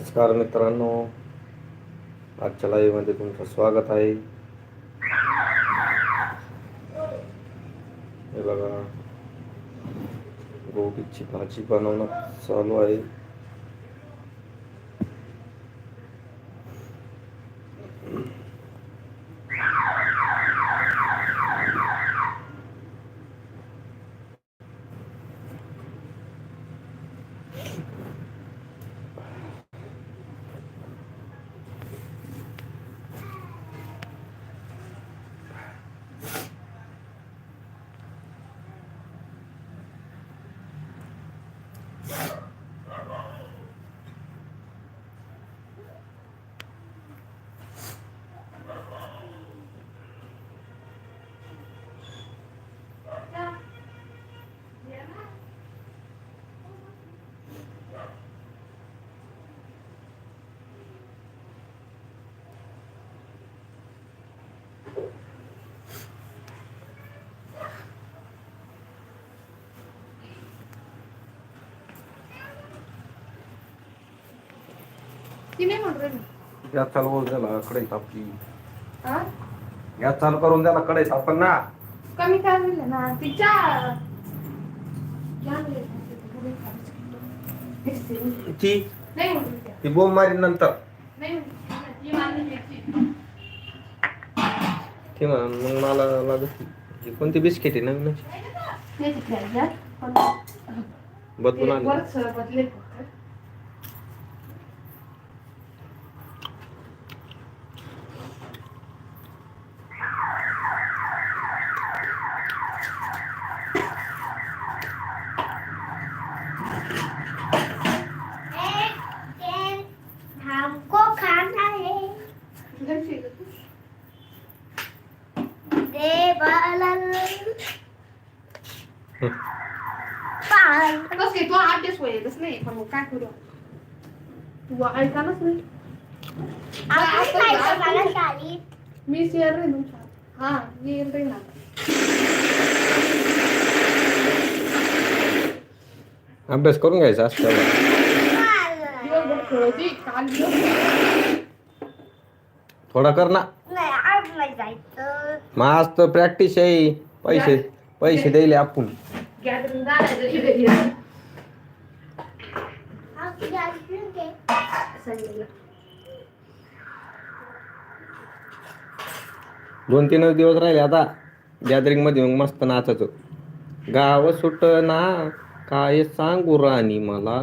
नमस्कार मित्रांनो. आजच्या लाईव्हमध्ये तुमचं स्वागत आहे. हे बघा. गोबीची भाजी बनवणं चालू आहे. ती नाही म्हणून राहिली. गॅस चालू करून द्याला कडे तापली हा? गॅस चालू करून द्याला कडे तापण ना कमी काय झालं ना तिच्या लहान ती म्हणून. ती बोंब मारी नंतर नाही म्हणून. ती मारली त्याची. ती म्हण मग मला लागत ही कोणती बिस्किट आहे नवीनच नाही. पण बदलून आली वरच बदलेल फक्त. हमको खाना है घरची आहे का तू? दे बालन बस काय, तू अभ्यास होईलच नाही पण मग काय करू? तू ऐकानच नाही. आपण शाळेत. मी शेअर रे तुमच्या. हा येईल रे ना अभ्यास करून घ्यायचा असतं. दिवसभर खेळती काल दिवस. थोडा कर ना. नाही आज नाही जायचं. मग आज तर प्रॅक्टिस आहे. पैसे पैसे द्यायले आपण. गॅदरिंग झालं तरी घरी आज जायचं ते संडेला दोन तीनच दिवस राहिले आता. गॅदरिंगमध्ये मग मस्त नाचायचं. गाव सुट ना काय सांगू राणी मला?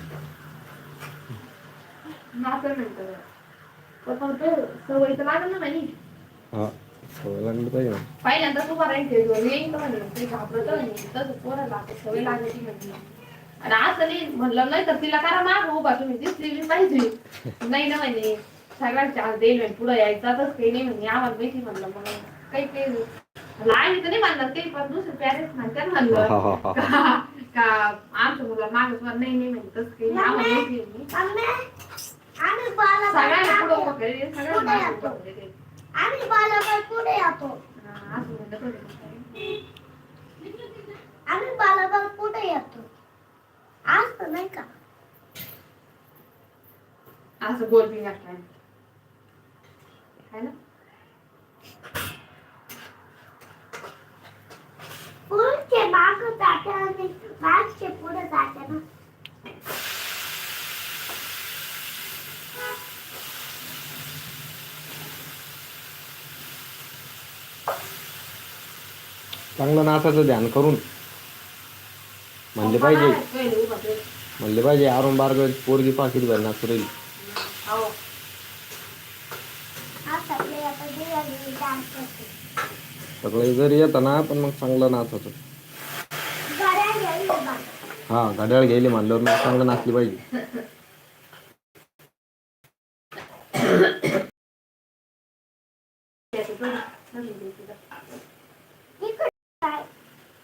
मी तेच म्हणलं. नाच म्हणतं. पण सवय तर लागेल ना म्हणे. हा सवय लागली पाहिजे ना. पहिल्यांदा तू करायची येईन म्हणे ते घाबरत म्हणे तसं पोराला सवय लागायची म्हणजे आणि असं नाही म्हणलं नाही तर तिला करा माग उभा तुम्ही दिसली बी पाहिजे नाही ना म्हणे सगळ्यांच्या आज देईल म्हणे पुढे यायचा तर काही नाही म्हणे आम्हाला माहिती म्हणलं मग काही काही लहान तर नाही म्हणलं ते पण दुसरे पॅरेंट्स म्हणतात हा, म्हणलं. का आमच्या मुला मागच नाही नाही म्हणे तसं काही नाही आम्हाला माहिती आम्ही बाला सगळ्यांना पुढं उभं केलं, सगळ्यांना मागं उभं केलं. आम्ही बाला पुढे येतो. हा, असं म्हणलं तर. आम्ही बाला पुढे येतो. आज तर नाही का? असं गोल बी घातलाय है ना? माग जाते आणि मागचे पुढे जाते ना. चांगलं नाचाचं ध्यान करून म्हणले पाहिजे. म्हणले पाहिजे आरुण बारगड पोरगी पाकिट भर नाचू राहील सगळे जरी येताना पण मग चांगलं नाचत हा घड्याळ घ्यायला म्हणल्यावर मग चांगलं नाचली पाहिजे.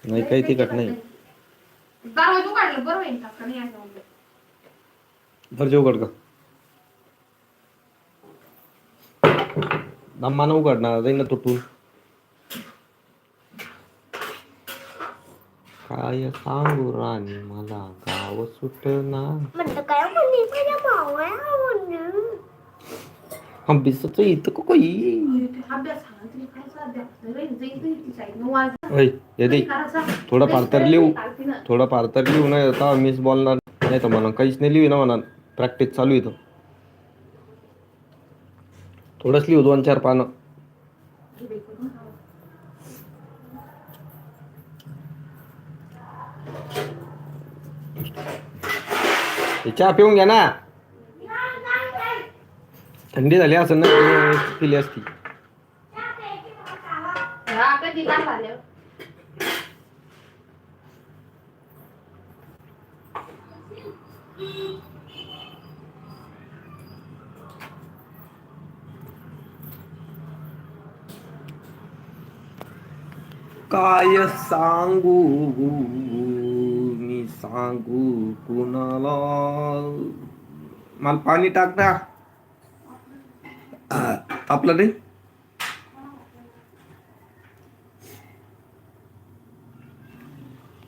नाही काही तिखट नाही दारू तू काढलं बरं होईल का? नाही असं म्हणलं. भर जेव उघड का? दम्मानं उघडणार जाईन ना तुटून. काय सांगू राणी मला गाव सुटना म्हणलं काय म्हणली माझ्या हंबीसच इथं का काही ते अभ्यास हा, तरी अभ्यास. जाईल. येते करायचा. थोडं फार तर लिहू कालती ना. थोडं फार तर लिहू नाही आता मिस बोलणार नाही तर म्हणा काहीच नाही लिहू ना म्हणा प्रॅक्टिस चालू इथं थोडंच लिहू दोन चार पानं। हे चहा पिऊन घ्या ना? थंडी झाली असं ना पिली असती. काय झालं? काय सांगू मी सांगू कुणाला मला पाणी टाक ना आपलं नाही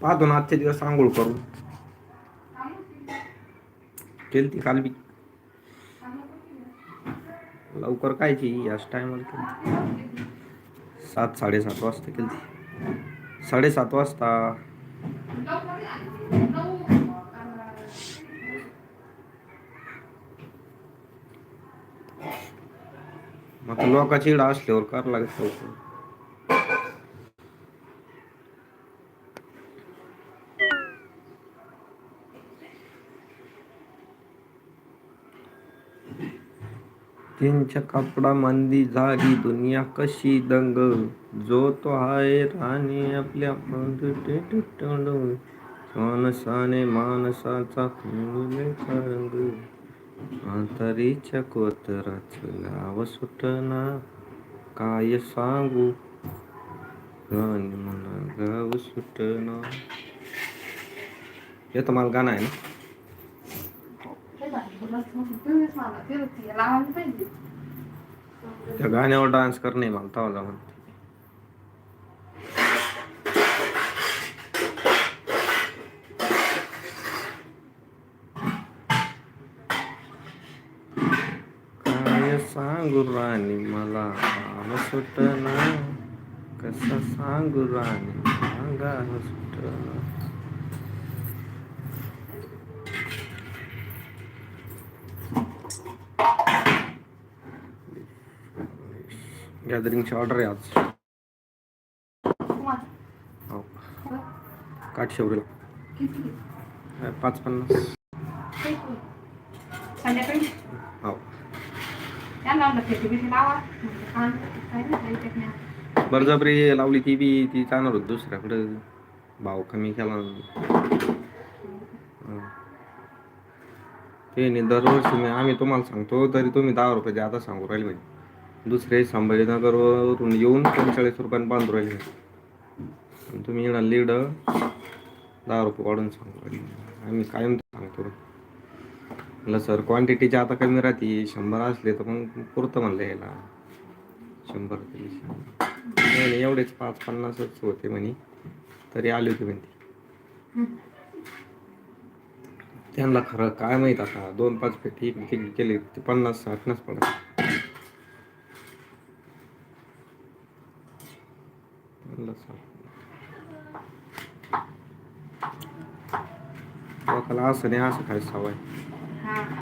पाहतो ना आजचे दिवस आंघोळ करून. केली ती काल बी लवकर कायची याच टायमाला केली सात साडेसात वाजता केली साडेसात वाजता. मग आता लोकांची इडा असल्यावर कर लागत त्यांच्या कपडामंदी झाली दुनिया कशी दंग. जो तो आहे राणी आपल्या माणसाने माणसाचा खुंगलेचा रंग अंतरीच्या कोतराच गाव सुटना. काय सांगू? राणी मला गाव सुटना. हे तुम्हाला गाणं आहे ना? तुम्हीच मला फिरती, लावायला पाहिजे. त्या गाण्यावर डान्स करणे मला तवाला म्हणते सांगू राणी मला गाव सुटना कसं सांगू राणी मला गाव सुटना गॅदरिंगची ऑर्डर आहे आज. हो. किती? काय पाच पन्नास. हो. बळजबरी लावली ती बी ती जाणार होती दुसऱ्याकडे. भाव कमी केला. ते नाही दरवर्षी मी आम्ही तुम्हाला सांगतो तरी तुम्ही दहा रुपये जादा सांगू राहिले म्हणजे दुसरे संभाजीनगरवरून येऊन पंचेचाळीस रुपयाने बांधू राहिले. आणि तुम्ही येणार लीड दहा रुपये वाढून सांगू. राहिले आम्ही कायम सांगतो. म्हटलं सर क्वांटिटीची आता कमी राहते. शंभर असले तर मग पुरतं म्हणलं यायला शंभर नाही नाही, एवढेच पाच पन्नासच होते म्हणे. तरी आले होते म्हणते. त्यांना खरं काय माहीत आता? दोन पाच पेटी केली ते पन्नास साठनच पडत म्हणलं साठ. लोकाला असं नाही असं काय सवय